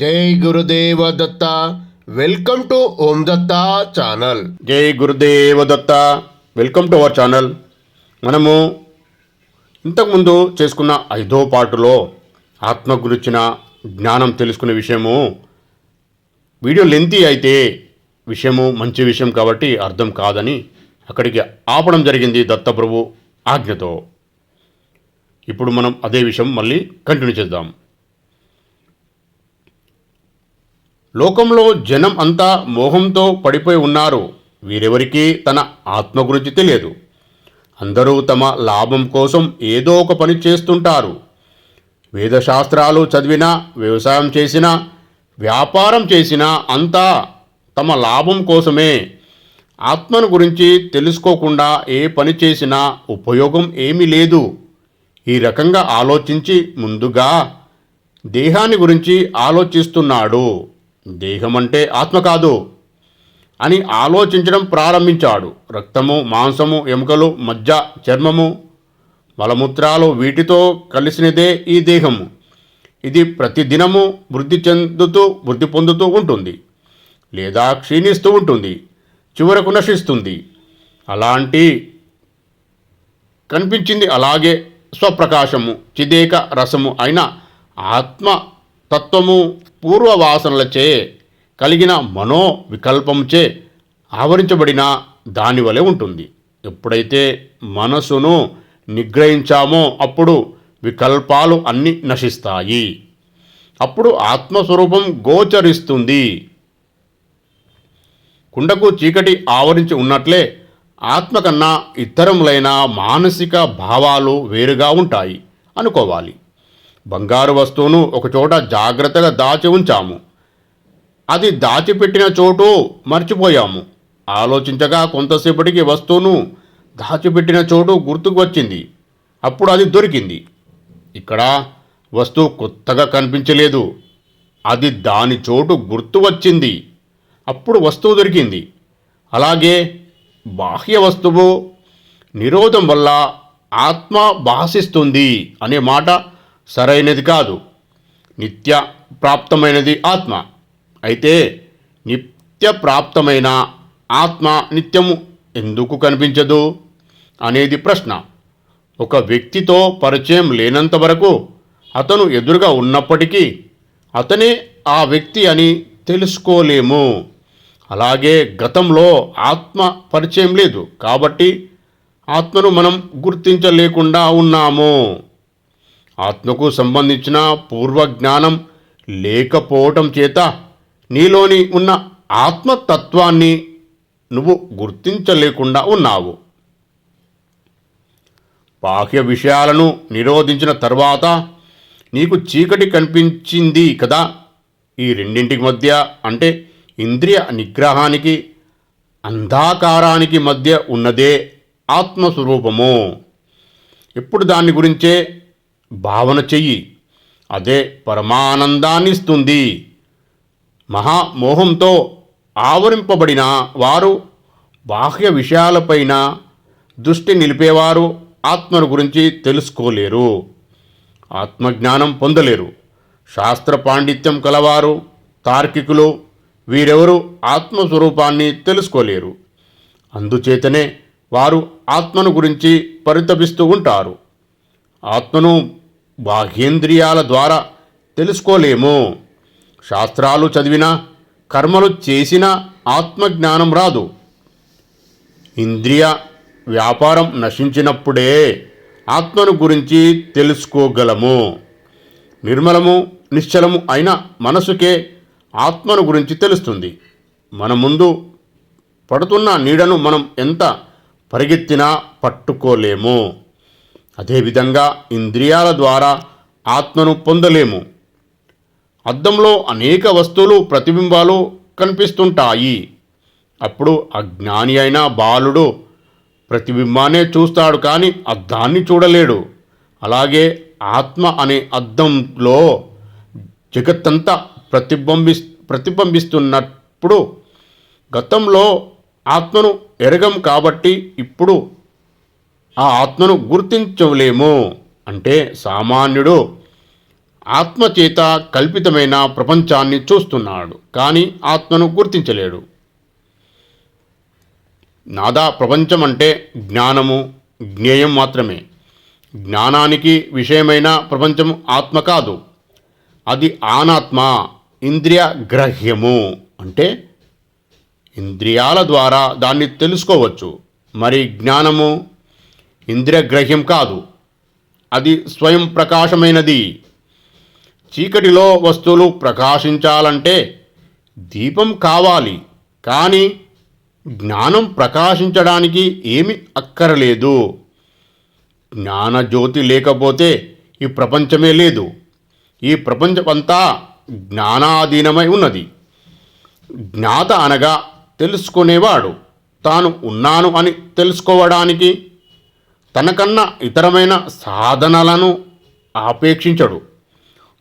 జై Gurudeva Datta. Welcome to Om Datta channel. జై Gurudeva Datta. Welcome to our channel. మనము ఇంతకుముందు చేసుకున్న ఐదో పాటులో ఆత్మ గురించిన జ్ఞానం తెలుసుకునే విషయము వీడియో లెంతి అయితే విషయము మంచి విషయం కాబట్టి అర్థం కాదని అక్కడికి ఆపడం జరిగింది దత్తప్రభు ఆజ్ఞతో. ఇప్పుడు మనం అదే విషయం మళ్ళీ కంటిన్యూ చేద్దాం. లోకంలో జనం అంతా మోహంతో పడిపోయి ఉన్నారు. వీరెవరికీ తన ఆత్మ గురించి తెలియదు. అందరూ తమ లాభం కోసం ఏదో ఒక పని చేస్తుంటారు. వేదశాస్త్రాలు చదివినా వ్యవసాయం చేసినా వ్యాపారం చేసినా అంతా తమ లాభం కోసమే. ఆత్మను గురించి తెలుసుకోకుండా ఏ పని చేసినా ఉపయోగం ఏమీ లేదు. ఈ రకంగా ఆలోచించి ముందుగా దేహాన్ని గురించి ఆలోచిస్తున్నాడు. దేహం అంటే ఆత్మ కాదు అని ఆలోచించడం ప్రారంభించాడు. రక్తము మాంసము ఎముకలు మజ్జ చర్మము మలమూత్రాలు వీటితో కలిసినదే ఈ దేహము. ఇది ప్రతిదినము వృద్ధి చెందుతూ వృద్ధి పొందుతూ ఉంటుంది. లేదా క్షీణిస్తూ ఉంటుంది చివరకు నశిస్తుంది. అలాంటి కనిపించింది అలాగే స్వప్రకాశము చిదేక రసము అయిన ఆత్మ తత్వము పూర్వవాసనలచే కలిగిన మనో వికల్పంచే ఆవరించబడిన దాని వలె ఉంటుంది. ఎప్పుడైతే మనసును నిగ్రహించామో అప్పుడు వికల్పాలు అన్నీ నశిస్తాయి. అప్పుడు ఆత్మస్వరూపం గోచరిస్తుంది. కుండకు చీకటి ఆవరించి ఉన్నట్లే ఆత్మ కన్నా ఇతరములైన మానసిక భావాలు వేరుగా ఉంటాయి అనుకోవాలి. బంగారు వస్తువును ఒకచోట జాగ్రత్తగా దాచి ఉంచాము. అది దాచిపెట్టిన చోటు మర్చిపోయాము. ఆలోచించగా కొంతసేపటికి వస్తువును దాచిపెట్టిన చోటు గుర్తుకు వచ్చింది. అప్పుడు అది దొరికింది. ఇక్కడ వస్తువు కొత్తగా కనిపించలేదు. అది దాని చోటు గుర్తు వచ్చింది. అప్పుడు వస్తువు దొరికింది. అలాగే బాహ్య వస్తువు నిరోధం వల్ల ఆత్మ భాషిస్తుంది అనే మాట సరైనది కాదు. నిత్య ప్రాప్తమైనది ఆత్మ. అయితే నిత్య ప్రాప్తమైన ఆత్మ నిత్యము ఎందుకు కనిపించదు? అనేది ప్రశ్న. ఒక వ్యక్తితో పరిచయం లేనంత వరకు అతను ఎదురుగా ఉన్నప్పటికీ అతనే ఆ వ్యక్తి అని తెలుసుకోలేము. అలాగే గతంలో ఆత్మ పరిచయం లేదు కాబట్టి ఆత్మను మనం గుర్తించలేకుండా ఉన్నాము. ఆత్మకు సంబంధించిన పూర్వజ్ఞానం లేకపోవటం చేత నీలోని ఉన్న ఆత్మతత్వాన్ని నువ్వు గుర్తించలేకుండా ఉన్నావు. బాహ్య విషయాలను నిరోధించిన తర్వాత నీకు చీకటి కనిపించింది కదా. ఈ రెండింటికి మధ్య అంటే ఇంద్రియ నిగ్రహానికి అంధాకారానికి మధ్య ఉన్నదే ఆత్మస్వరూపము. ఇప్పుడు దాని గురించే భావన చెయ్యి. అదే పరమానందాన్ని ఇస్తుంది మహామోహంతో ఆవరింపబడిన వారు బాహ్య విషయాలపైన దృష్టి నిలిపేవారు ఆత్మను గురించి తెలుసుకోలేరు. ఆత్మజ్ఞానం పొందలేరు. శాస్త్ర పాండిత్యం కలవారు తార్కికులు వీరెవరు ఆత్మస్వరూపాన్ని తెలుసుకోలేరు. అందుచేతనే వారు ఆత్మను గురించి పరితపిస్తూ ఉంటారు. ఆత్మను బాహ్యేంద్రియాల ద్వారా తెలుసుకోలేము. శాస్త్రాలు చదివినా కర్మలు చేసిన ఆత్మజ్ఞానం రాదు. ఇంద్రియ వ్యాపారం నశించినప్పుడే ఆత్మను గురించి తెలుసుకోగలము. నిర్మలము నిశ్చలము అయిన మనసుకే ఆత్మను గురించి తెలుస్తుంది. మన ముందు పడుతున్న నీడను మనం ఎంత పరిగెత్తినా పట్టుకోలేము. అదేవిధంగా ఇంద్రియాల ద్వారా ఆత్మను పొందలేము. అద్దంలో అనేక వస్తువులు ప్రతిబింబాలు కనిపిస్తుంటాయి. అప్పుడు అజ్ఞాని అయిన బాలుడు ప్రతిబింబాన్నే చూస్తాడు కానీ అద్దాన్ని చూడలేడు. అలాగే ఆత్మ అనే అద్దంలో జగత్తంతా ప్రతిబింబి ప్రతిబింబిస్తున్నప్పుడు గతంలో ఆత్మను ఎరగం కాబట్టి ఇప్పుడు ఆ ఆత్మను గుర్తించలేము అంటే సామాన్యుడు ఆత్మచేత కల్పితమైన ప్రపంచాన్ని చూస్తున్నాడు కానీ ఆత్మను గుర్తించలేడు. నాదా ప్రపంచం అంటే జ్ఞానము జ్ఞేయం మాత్రమే. జ్ఞానానికి విషయమైన ప్రపంచం ఆత్మ కాదు. అది ఆనాత్మ ఇంద్రియ గ్రహ్యము అంటే ఇంద్రియాల ద్వారా దాన్ని తెలుసుకోవచ్చు. మరి జ్ఞానము ఇంద్రగ్రహ్యం కాదు. అది స్వయం ప్రకాశమైనది. చీకటిలో వస్తువులు ప్రకాశించాలంటే దీపం కావాలి. కానీ జ్ఞానం ప్రకాశించడానికి ఏమి అక్కరలేదు. జ్ఞానజ్యోతి లేకపోతే ఈ ప్రపంచమే లేదు. ఈ ప్రపంచమంతా జ్ఞానాధీనమై ఉన్నది. జ్ఞాత అనగా తెలుసుకునేవాడు. తాను ఉన్నాను అని తెలుసుకోవడానికి తనకన్నా ఇతరమైన సాధనలను ఆపేక్షించడు.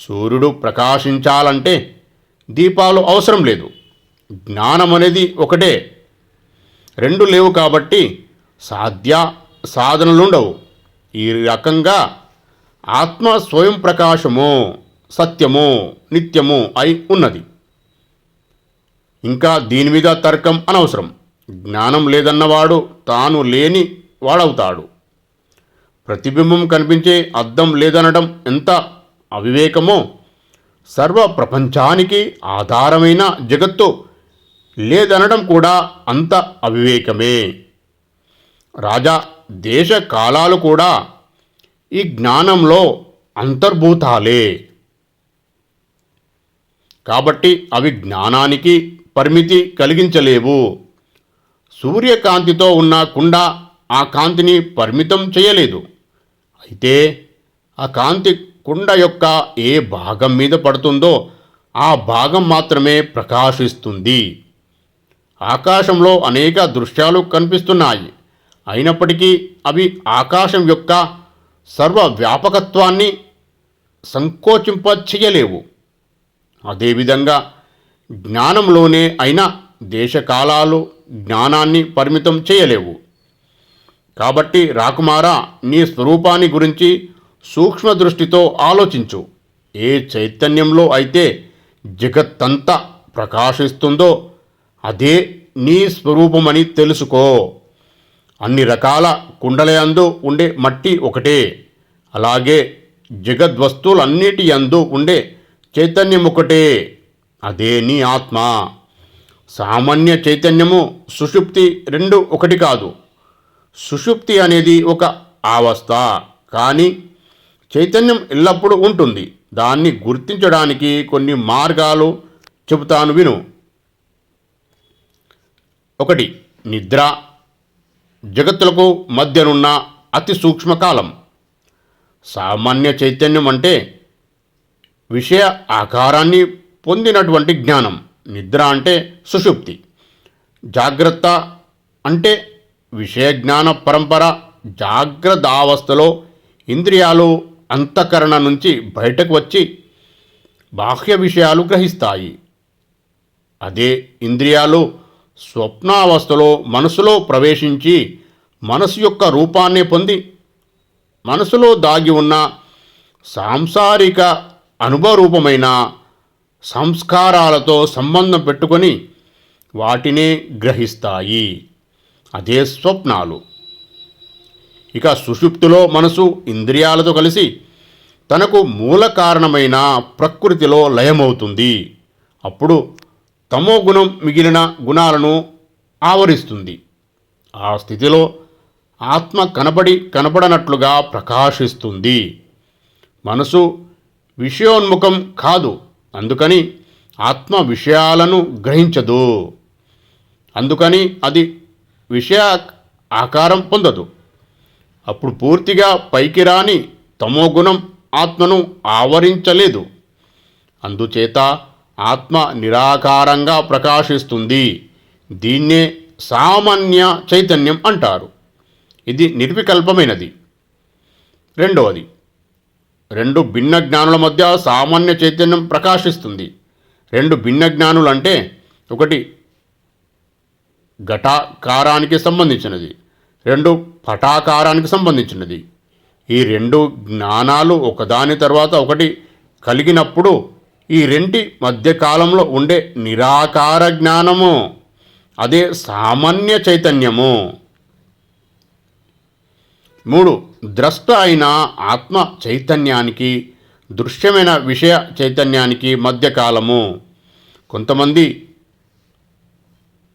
సూర్యుడు ప్రకాశించాలంటే దీపాలు అవసరం లేదు. జ్ఞానం అనేది ఒకటే. రెండు లేవు కాబట్టి సాధ్య సాధనలుండవు. ఈ రకంగా ఆత్మ స్వయం ప్రకాశము సత్యము నిత్యము అయి ఉన్నది. ఇంకా దీని మీద తర్కం అనవసరం. జ్ఞానం లేదన్నవాడు తాను లేని వాడవుతాడు. ప్రతిబింబం కనిపించే అద్దం లేదనడం ఎంత అవివేకమో? సర్వ ప్రపంచానికి ఆధారమైన జగత్తు లేదనడం కూడా అంత అవివేకమే. రాజా దేశ కాలాలు కూడా ఈ జ్ఞానంలో అంతర్భూతాలే. కాబట్టి అవి జ్ఞానానికి పరిమితి కలిగించలేవు. సూర్యకాంతితో ఉన్న కుండ ఆ కాంతిని పరిమితం చేయలేదు. అయితే ఆ కాంతి కుండ యొక్క ఏ భాగం మీద పడుతుందో ఆ భాగం మాత్రమే ప్రకాశిస్తుంది. ఆకాశంలో అనేక దృశ్యాలు కనిపిస్తున్నాయి. అయినప్పటికీ అవి ఆకాశం యొక్క సర్వ వ్యాపకత్వాన్ని సంకోచింప చేయలేవు అదేవిధంగా జ్ఞానంలోనే అయినా దేశకాలాలు జ్ఞానాన్ని పరిమితం చేయలేవు. కాబట్టి రాకుమారా నీ స్వరూపాన్ని గురించి సూక్ష్మ దృష్టితో ఆలోచించు. ఏ చైతన్యంలో అయితే జగత్తంతా ప్రకాశిస్తుందో అదే నీ స్వరూపమని తెలుసుకో. అన్ని రకాల కుండలయందు ఉండే మట్టి ఒకటే. అలాగే జగద్వస్తువులన్నిటి యందు ఉండే చైతన్యం ఒకటే. అదే నీ ఆత్మ. సామాన్య చైతన్యము సుషుప్తి రెండు ఒకటి కాదు. సుషుప్తి అనేది ఒక అవస్థ కానీ చైతన్యం ఎల్లప్పుడూ ఉంటుంది. దాన్ని గుర్తించడానికి కొన్ని మార్గాలు చెబుతాను విను. ఒకటి నిద్ర. జగత్తులకు మధ్యనున్న అతి సూక్ష్మకాలం సామాన్య చైతన్యం అంటే విషయ ఆకారాన్ని పొందినటువంటి జ్ఞానం. నిద్ర అంటే సుషుప్తి. జాగ్రత్త అంటే విషయ జ్ఞాన పరంపర జాగ్రత్తావస్థలో ఇంద్రియాలు అంతఃకరణ నుంచి బయటకు వచ్చి బాహ్య విషయాలు గ్రహిస్తాయి. అదే ఇంద్రియాలు స్వప్నావస్థలో మనసులో ప్రవేశించి మనసు యొక్క రూపాన్ని పొంది మనసులో దాగి ఉన్న సాంసారిక అనుభవరూపమైన సంస్కారాలతో సంబంధం పెట్టుకొని వాటినే గ్రహిస్తాయి. అదే స్వప్నాలు. ఇక సుషుప్తిలో మనసు ఇంద్రియాలతో కలిసి తనకు మూల కారణమైన ప్రకృతిలో లయమవుతుంది. అప్పుడు తమో గుణం మిగిలిన గుణాలను ఆవరిస్తుంది. ఆ స్థితిలో ఆత్మ కనబడి కనబడనట్లుగా ప్రకాశిస్తుంది. మనసు విషయోన్ముఖం కాదు. అందుకని ఆత్మ విషయాలను గ్రహించదు. అందుకని అది విషయ ఆకారం పొందదు. అప్పుడు పూర్తిగా పైకి రాని తమో గుణం ఆత్మను ఆవరించలేదు. అందుచేత ఆత్మ నిరాకారంగా ప్రకాశిస్తుంది. దీన్నే సామాన్య చైతన్యం అంటారు. ఇది నిర్వికల్పమైనది. రెండవది రెండు భిన్న జ్ఞానుల మధ్య సామాన్య చైతన్యం ప్రకాశిస్తుంది. రెండు భిన్న జ్ఞానులు అంటే ఒకటి ఘటాకారానికి సంబంధించినది. రెండు పటాకారానికి సంబంధించినది. ఈ రెండు జ్ఞానాలు ఒకదాని తర్వాత ఒకటి కలిగినప్పుడు ఈ రెంటి మధ్యకాలంలో ఉండే నిరాకార జ్ఞానము అదే సామాన్య చైతన్యము. మూడు ద్రష్ట అయిన ఆత్మ చైతన్యానికి దృశ్యమైన విషయ చైతన్యానికి మధ్యకాలము కొంతమంది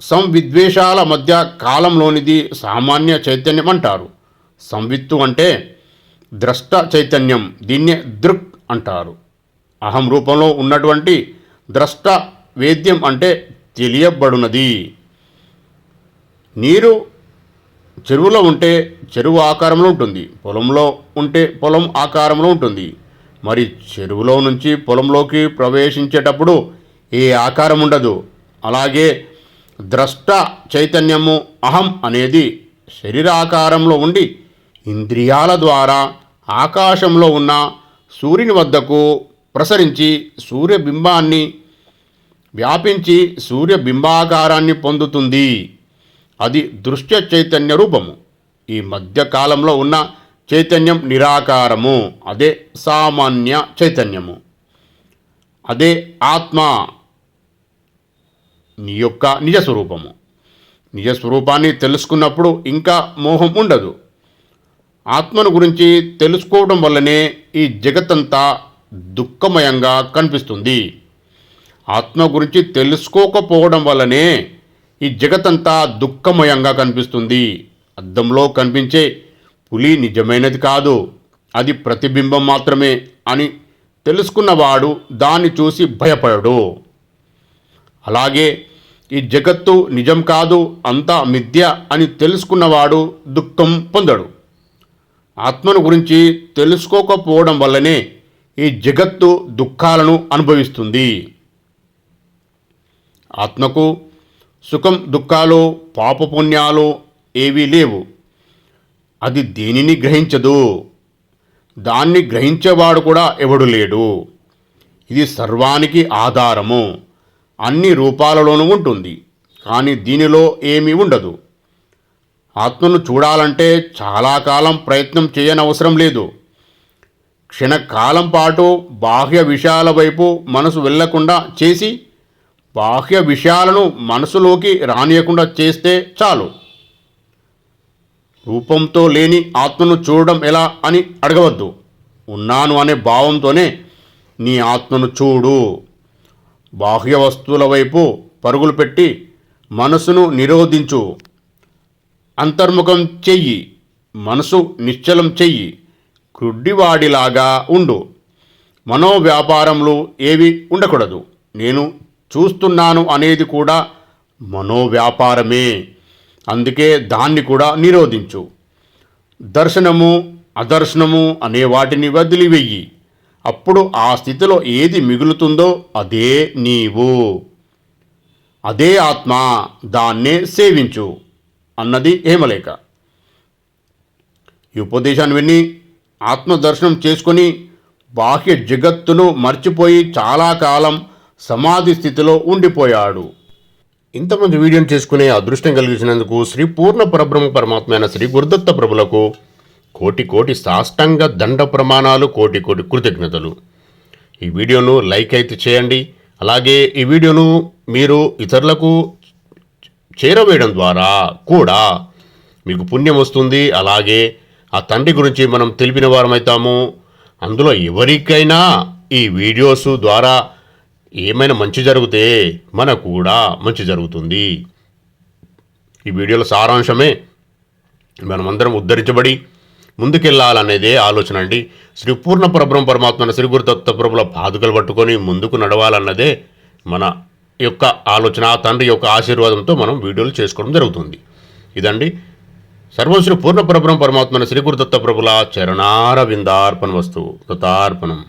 సంవిద్వేషాల మధ్య కాలంలోనిది సామాన్య చైతన్యం అంటారు. సంవిత్తు అంటే ద్రష్ట చైతన్యం దీన్నే దృక్ అంటారు. అహం రూపంలో ఉన్నటువంటి ద్రష్ట వేద్యం అంటే తెలియబడునది. నీరు చెరువులో ఉంటే చెరువు ఆకారంలో ఉంటుంది పొలంలో ఉంటే పొలం ఆకారంలో ఉంటుంది. మరి చెరువులో నుంచి పొలంలోకి ప్రవేశించేటప్పుడు ఏ ఆకారం ఉండదు. అలాగే ద్రష్ట చైతన్యము అహం అనేది శరీరాకారంలో ఉండి ఇంద్రియాల ద్వారా ఆకాశంలో ఉన్న సూర్యుని వద్దకు ప్రసరించి సూర్యబింబాన్ని వ్యాపించి సూర్యబింబాకారాన్ని పొందుతుంది. అది దృశ్య చైతన్య రూపము. ఈ మధ్యకాలంలో ఉన్న చైతన్యం నిరాకారము. అదే సామాన్య చైతన్యము. అదే ఆత్మ. నీ యొక్క నిజ నిజస్వరూపాన్ని నిజ స్వరూపాన్ని తెలుసుకున్నప్పుడు ఇంకా మోహం ఉండదు. ఆత్మను గురించి తెలుసుకోవడం వల్లనే ఈ జగత్తంతా దుఃఖమయంగా కనిపిస్తుంది. ఆత్మ గురించి తెలుసుకోకపోవడం వల్లనే ఈ జగత్తంతా దుఃఖమయంగా కనిపిస్తుంది. అద్దంలో కనిపించే పులి నిజమైనది కాదు. అది ప్రతిబింబం మాత్రమే అని తెలుసుకున్నవాడు దాన్ని చూసి భయపడడు. అలాగే ఈ జగత్తు నిజం కాదు అంతా మిథ్య అని తెలుసుకున్నవాడు దుఃఖం పొందడు. ఆత్మను గురించి తెలుసుకోకపోవడం వల్లనే ఈ జగత్తు దుఃఖాలను అనుభవిస్తుంది. ఆత్మకు సుఖం దుఃఖాలు పాపపుణ్యాలు ఏవీ లేవు. అది దేనిని గ్రహించదు? దాన్ని గ్రహించేవాడు కూడా ఎవడు లేడు. ఇది సర్వానికి ఆధారము. అన్ని రూపాలలోనూ ఉంటుంది కానీ దీనిలో ఏమీ ఉండదు. ఆత్మను చూడాలంటే చాలా కాలం ప్రయత్నం చేయనవసరం లేదు. క్షణకాలం పాటు బాహ్య విషయాల వైపు మనసు వెళ్ళకుండా చేసి బాహ్య విషయాలను మనసులోకి రానియకుండా చేస్తే చాలు. రూపంతో లేని ఆత్మను చూడడం ఎలా అని అడగవద్దు. ఉన్నాను అనే భావంతోనే నీ ఆత్మను చూడు. బాహ్య వస్తువుల వైపు పరుగులు పెట్టి మనసును నిరోధించు. అంతర్ముఖం చెయ్యి మనసు నిశ్చలం చెయ్యి క్రుడ్డివాడిలాగా ఉండు. మనోవ్యాపారములు ఏవి ఉండకూడదు. నేను చూస్తున్నాను అనేది కూడా మనోవ్యాపారమే. అందుకే దాన్ని కూడా నిరోధించు. దర్శనము అదర్శనము అనే వాటిని వదిలివెయ్యి అప్పుడు ఆ స్థితిలో ఏది మిగులుతుందో అదే నీవు. అదే ఆత్మ దాన్నే సేవించు అన్నది హేమలేఖ. ఈ ఉపదేశాన్ని విని ఆత్మదర్శనం చేసుకొని బాహ్య జగత్తును మర్చిపోయి చాలా కాలం సమాధి స్థితిలో ఉండిపోయాడు. ఇంతమంది వీడియోని చేసుకునే అదృష్టం కలిగించినందుకు శ్రీ పూర్ణ పరబ్రహ్మ పరమాత్మ అయిన శ్రీ గురుదత్త ప్రభులకు కోటి కోటి సాష్టంగ దండ ప్రమాణాలు కోటి కోటి కృతజ్ఞతలు. ఈ వీడియోను లైక్ అయితే చేయండి. అలాగే ఈ వీడియోను మీరు ఇతరులకు చేరవేయడం ద్వారా కూడా మీకు పుణ్యం వస్తుంది. అలాగే ఆ తండ్రి గురించి మనం తెలిపిన వారమవుతాము అందులో ఎవరికైనా ఈ వీడియోస్ ద్వారా ఏమైనా మంచి జరిగితే మనకు కూడా మంచి జరుగుతుంది. ఈ వీడియోల సారాంశమే మనమందరం ఉద్ధరించబడి ముందుకెళ్ళాలనేదే ఆలోచన అండి. శ్రీ పూర్ణ పరబ్రహ్మ పరమాత్మ శ్రీ గురుదత్త ప్రభుల పాదుకలు పట్టుకొని ముందుకు నడవాలన్నదే మన యొక్క ఆలోచన తండ్రి యొక్క ఆశీర్వాదంతో మనం వీడియోలు చేసుకోవడం జరుగుతుంది. ఇదండి. సర్వశ్రీ పూర్ణ పరబ్రహ్మ పరమాత్మ శ్రీ గురుదత్త ప్రభుల చరణార విందార్పణ వస్తువు కృతార్పణం.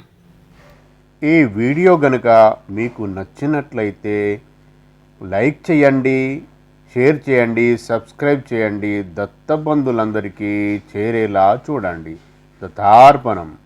ఈ వీడియో గనుక మీకు నచ్చినట్లయితే లైక్ చేయండి షేర్ చేయండి సబ్స్క్రైబ్ చేయండి. దత్తబంధులందరికీ చేరేలా చూడండి. దత్తార్పణం.